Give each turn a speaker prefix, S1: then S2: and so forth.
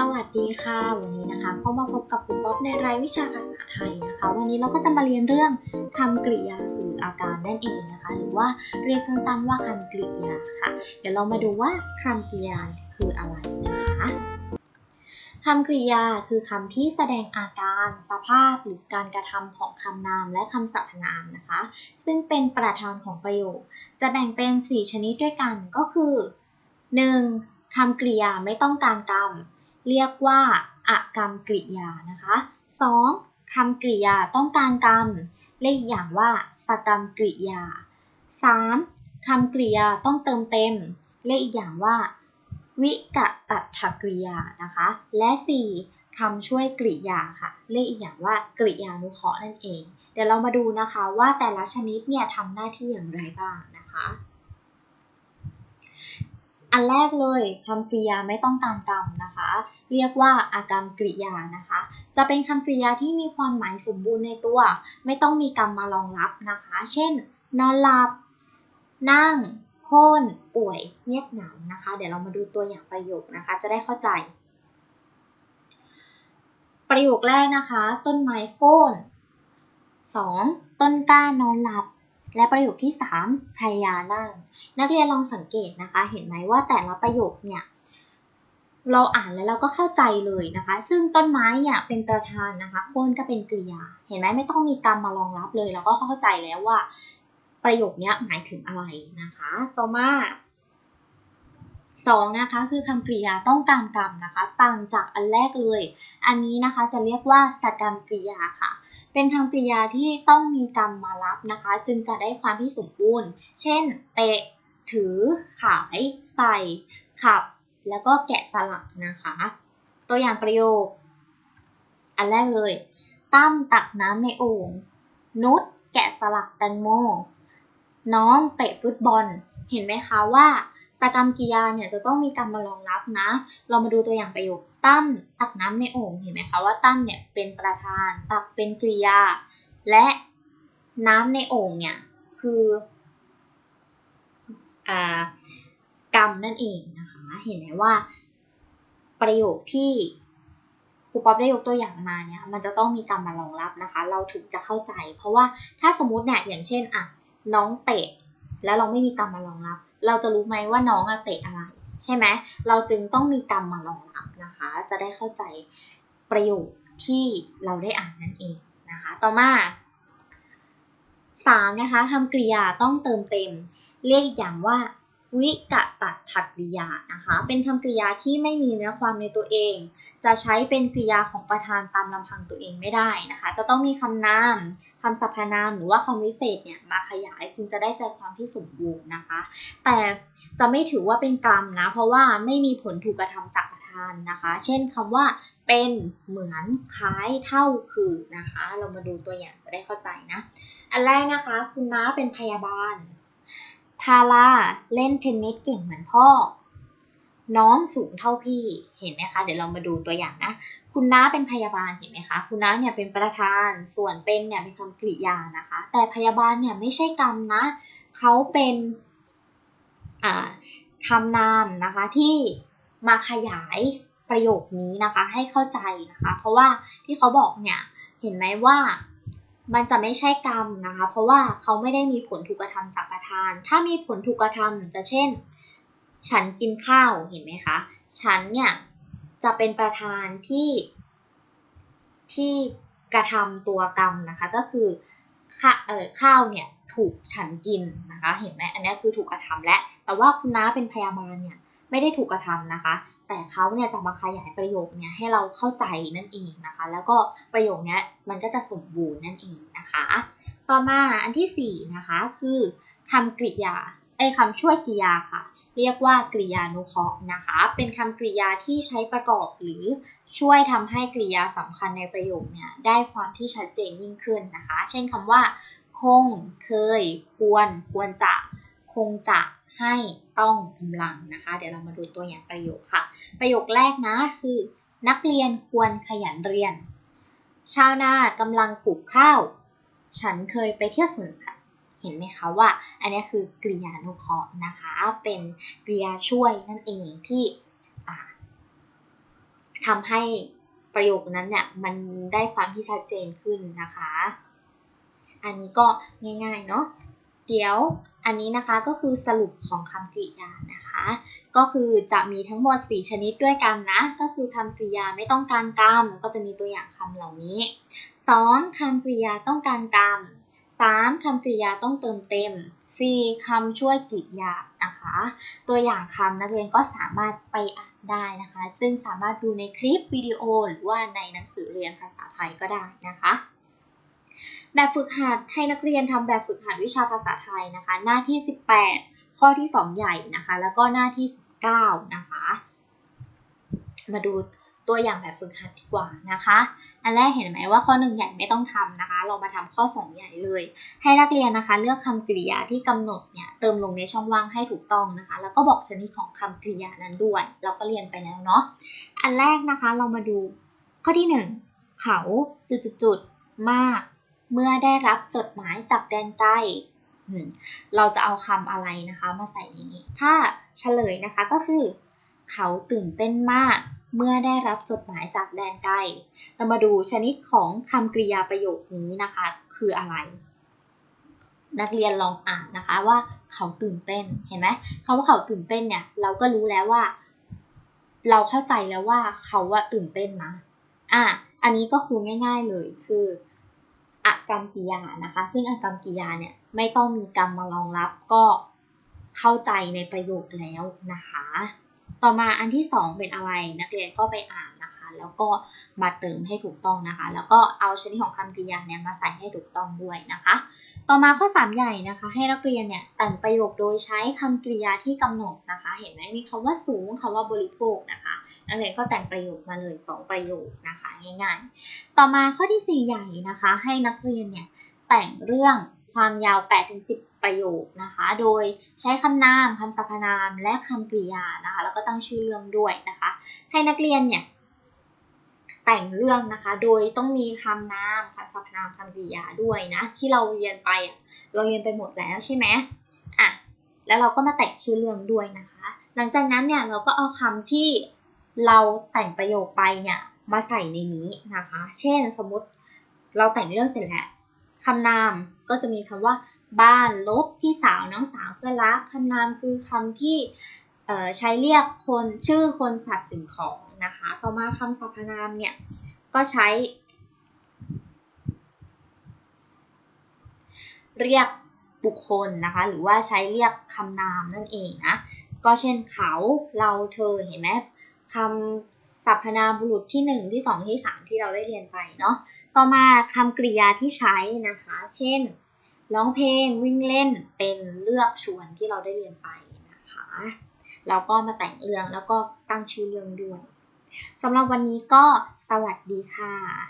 S1: สวัสดีค่ะ วันนี้นะคะก็มาพบกับคุณป๊อบในรายวิชาภาษาไทยนะคะ วันนี้เราก็จะมาเรียนเรื่องคำกริยาสื่ออาการนั่นเองนะคะ หรือว่าเรียกสั้นๆว่าคำกริยาค่ะ เดี๋ยวเรามาดูว่าคำกริยาคืออะไรนะคะคำกริยาคือคำที่แสดงอาการ สภาพหรือการกระทำของคำนามและคำสรรพนามนะคะ ซึ่งเป็นประธานของประโยค จะแบ่งเป็น 4 ชนิดด้วยกันก็คือ 1. คำกริยาไม่ต้องการกรรม เรียกว่าอากรรมกริยานะคะ 2. คำกริยาต้องการกรรม เรียกอย่างว่าสกรรมกริยา 3. คำกริยาต้องเติมเต็ม เรียกอีกอย่างว่า วิกตัตถกริยานะคะ และ 4. คำช่วยกริยาค่ะ เรียกอีกอย่างว่ากริยานุเคราะห์นั่นเอง เดี๋ยวเรามาดูนะคะว่าแต่ละชนิดเนี่ยทำหน้าที่อย่างไรบ้างนะคะ อันแรกเลยคำกริยาไม่ต้องการกรรมนะคะ เรียกว่าอากรรมกริยานะคะ จะเป็นคำกริยาที่มีความหมายสมบูรณ์ในตัว ไม่ต้องมีกรรมมารองรับนะคะ เช่น นอนหลับ นั่งโค่นป่วย เงียบเหงานะคะ เดี๋ยวเรามาดูตัวอย่างประโยคนะคะ จะได้เข้าใจ ประโยคแรกนะคะ ต้นไม้โค่น 2. ต้นกล้านอนหลับ และประโยคที่ 3 ชัยยานั่ง นักเรียนลองสังเกตนะคะ เห็นไหมว่าแต่ละประโยคเนี่ยเราอ่านแล้วเราก็เข้าใจเลยนะคะ ซึ่งต้นไม้เนี่ยเป็นประธานนะคะโค่นก็เป็นกริยา เห็นไหมไม่ต้องมีกรรมมารองรับเลย เราก็เข้าใจแล้วว่า ประโยคนี้หมายถึงอะไรนะคะ ต่อมา สองนะคะคือคำกริยาต้องการกรรมนะคะ ต่างจากอันแรกเลย อันนี้นะคะจะเรียกว่าสกรรมกริยาค่ะ เป็นคำกริยาที่ต้องมีกรรมมารับนะคะ จึงจะได้ความที่สมบูรณ์ เช่น เตะ ถือ ขาย ใส่ ขับ แล้วก็แกะสลักนะคะ ตัวอย่างประโยค อันแรกเลย ตั้มตักน้ำในโอ่งนุชแกะสลักแตงโมน้องเตะฟุตบอล เห็นไหมคะว่า สกรรมกริยาเนี่ยจะต้องมีกรรมารองรับนะ เรามาดูตัวอย่างประโยคตั้มตักน้ำในโอ่งเห็นไหมคะว่าตั้มเนี่ยเป็นประธาน ตักเป็นกริยา และน้ำในโอ่งเนี่ยคืออ่ากรรมนั่นเองนะคะเห็นไหมว่า ประโยคที่ครูป๊อปได้ยกตัวอย่างมาเนี่ยมันจะต้องมีกรรมมารองรับนะคะ เราถึงจะเข้าใจ เพราะว่าถ้าสมมติเนี่ยอย่างเช่นอะน้องเตะ แล้วเราไม่มีกรรมมารองรับ เราจะรู้ไหมว่าน้องอะเตะอะไร ใช่ไหมเราจึงต้องมีกรรมมารองรับนะคะ จะได้เข้าใจประโยคที่เราได้อ่านนั่นเองนะคะ ต่อมาสามนะคะคำกริยาต้องเติมเต็ม เรียกอย่างว่า วิกตัตถกริยานะคะ เป็นคำกริยาที่ไม่มีเนื้อความในตัวเอง จะใช้เป็นกริยาของประธานตามลำพังตัวเองไม่ได้นะคะ จะต้องมีคำนามคำสรรพนามหรือว่าคำวิเศษเนี่ยมาขยายจึงจะได้ใจความที่สมบูรณ์นะคะ แต่จะไม่ถือว่าเป็นกรรมนะ เพราะว่าไม่มีผลถูกกระทำจากประธานนะคะ เช่นคำว่าเป็นเหมือนคล้ายเท่าคือนะคะ เรามาดูตัวอย่างจะได้เข้าใจนะ อันแรกนะคะ คุณน้าเป็นพยาบาล ทาราเล่นเทนนิสเก่งเหมือนพ่อ น้องสูงเท่าพี่ เห็นไหมคะ เดี๋ยวเรามาดูตัวอย่างนะ คุณน้าเป็นพยาบาลเห็นไหมคะ คุณน้าเนี่ยเป็นประธาน ส่วนเป็นเนี่ยเป็นคำกริยานะคะ แต่พยาบาลเนี่ยไม่ใช่กรรมนะ เขาเป็นคำนามนะคะที่มาขยายประโยคนี้นะคะให้เข้าใจนะคะ เพราะว่าที่เขาบอกเนี่ยเห็นไหมว่า มันจะไม่ใช่กรรมนะคะ เพราะว่าเขาไม่ได้มีผลถูกกระทำจากประธาน ถ้ามีผลถูกกระทำจะเช่น ฉันกินข้าวเห็นไหมคะ ฉันเนี่ยจะเป็นประธานที่ที่กระทำตัวกรรมนะคะ ก็คือข้าเอ่อข้าวเนี่ยถูกฉันกินนะคะ เห็นไหมอันนี้คือถูกกระทำและ แต่ว่าคุณน้าเป็นพยาบาลเนี่ย ไม่ได้ถูกกระทำนะคะ แต่เขาเนี่ยจะมาขยายประโยคเนี่ยให้เราเข้าใจนั่นเองนะคะ แล้วก็ประโยคนี้มันก็จะสมบูรณ์นั่นเองนะคะ ต่อมาอันที่4นะคะคือคำกริยาไอ้คำช่วยกริยาค่ะ เรียกว่ากริยานุเคราะห์นะคะ เป็นคำกริยาที่ใช้ประกอบหรือช่วยทำให้กริยาสำคัญในประโยคเนี่ยได้ความที่ชัดเจนยิ่งขึ้นนะคะ เช่นคำว่า คง เคย ควร ควรจะ คงจะ ให้ต้องกำลังนะคะ เดี๋ยวเรามาดูตัวอย่างประโยคค่ะ ประโยคแรกนะคือ นักเรียนควรขยันเรียน ชาวนากำลังปลูกข้าว ฉันเคยไปเที่ยวสวนสัตว์เห็นไหมคะว่า อันนี้คือกริยานุเคราะห์นะคะ เป็นกริยาช่วยนั่นเองที่ททำให้ประโยคนั้นเนี่ยมันได้ความที่ชัดเจนขึ้นนะคะ อันนี้ก็ง่ายๆเนาะ เดี๋ยวอันนี้นะคะก็คือสรุปของคำกริยานะคะ ก็คือจะมีทั้งหมด 4 ชนิดด้วยกันนะ ก็คือคำกริยาไม่ต้องการกรรม ก็จะมีตัวอย่างคำเหล่านี้ 2. คำกริยาต้องการกรรม 3. คำกริยาต้องเติมเต็ม 4. คำช่วยกริยานะคะ ตัวอย่างคำนักเรียนก็สามารถไปอ่านได้นะคะ ซึ่งสามารถดูในคลิปวิดีโอหรือว่าในหนังสือเรียนภาษาไทยก็ได้นะคะ แบบฝึกหัดให้นักเรียนทำแบบฝึกหัดวิชาภาษาไทยนะคะ หน้าที่ 18 ข้อที่ 2 ใหญ่นะคะ แล้วก็หน้าที่ 19 นะคะ มาดูตัวอย่างแบบฝึกหัดดีกว่านะคะ อันแรกเห็นไหมว่าข้อหนึ่งใหญ่ไม่ต้องทำนะคะ เรามาทำข้อ 2 ใหญ่เลย ให้นักเรียนนะคะ เลือกคำกริยาที่กำหนดเนี่ยเติมลงในช่องว่างให้ถูกต้องนะคะ แล้วก็บอกชนิดของคำกริยานั้นด้วย เราก็เรียนไปแล้วเนาะ อันแรกนะคะเรามาดูข้อที่ 1 เขาจุดๆมาก เมื่อได้รับจดหมายจากแดนไกลเราจะเอาคำอะไรนะคะมาใส่ในนี้ ถ้าเฉลยนะคะก็คือ เขาตื่นเต้นมาก เมื่อได้รับจดหมายจากแดนไกลเรามาดูชนิดของคำกริยาประโยคนี้นะคะ คืออะไร นักเรียนลองอ่านนะคะว่าเขาตื่นเต้นเห็นไหมคำว่าเขาตื่นเต้นเนี่ย เราก็รู้แล้วว่า เราเข้าใจแล้วว่าเขาว่าตื่นเต้นนะอะอันนี้ก็คือง่าย ๆเลยคือ อกรรมกิยานะคะ ซึ่งอกรรมกิยาเนี่ยไม่ต้องมีกรรมมารองรับก็เข้าใจในประโยคแล้วนะคะ ต่อมาอันที่ 2 เป็นอะไรนักเรียนก็ไปอ่าน แล้วก็มาเติมให้ถูกต้องนะคะ แล้วก็เอาชนิดของคำกริยาเนี่ยมาใส่ให้ถูกต้องด้วยนะคะ ต่อมาข้อ 3 ใหญ่นะคะ ให้นักเรียนเนี่ยแต่งประโยคโดยใช้คำกริยาที่กำหนดนะคะ เห็นไหมมีคำว่าสูงคำว่าบริโภคนะคะนักเรียนก็แต่งประโยคมาเลย 2 ประโยคนะคะง่ายๆ ต่อมาข้อที่ 4 ใหญ่นะคะ ให้นักเรียนเนี่ยแต่งเรื่องความยาว8-10ประโยคนะคะ โดยใช้คำนาม คำสรรพนาม และคำกริยานะคะ แล้วก็ตั้งชื่อเรื่องด้วยนะคะ ให้นักเรียนเนี่ย แต่งเรื่องนะคะ โดยต้องมีคำนามคำสรรพนามคำกริยาด้วยนะ ที่เราเรียนไปเราเรียนไปหมดแล้วใช่ไหมอะแล้วเราก็มาแต่งชื่อเรื่องด้วยนะคะ หลังจากนั้นเนี่ยเราก็เอาคำที่เราแต่งประโยคไปเนี่ยมาใส่ในนี้นะคะ เช่นสมมติเราแต่งเรื่องเสร็จแล้วคำนามก็จะมีคำว่า บ้านลบพี่สาวน้องสาวเพื่อนรักคำนามคือคำที่ ใช้เรียกคนชื่อคนสัตว์สิ่งของนะคะ ต่อมาคำสรรพนามเนี่ย ก็ใช้ เรียกบุคคลนะคะ หรือว่าใช้เรียกคำนามนั่นเองนะ ก็เช่นเขา เราเธอเห็นไหมคำสรรพนามบุรุษที่ 1 ที่ 2 ที่ 3 ที่เราได้เรียนไปเนาะ ต่อมาคำกริยาที่ใช้นะคะ เช่น ร้องเพลง วิ่งเล่น เป็นเลือกชวนที่เราได้เรียนไปนะคะ แล้วก็มาแต่งเรื่องแล้วก็ตั้งชื่อเรื่องด้วยสำหรับวันนี้ก็สวัสดีค่ะ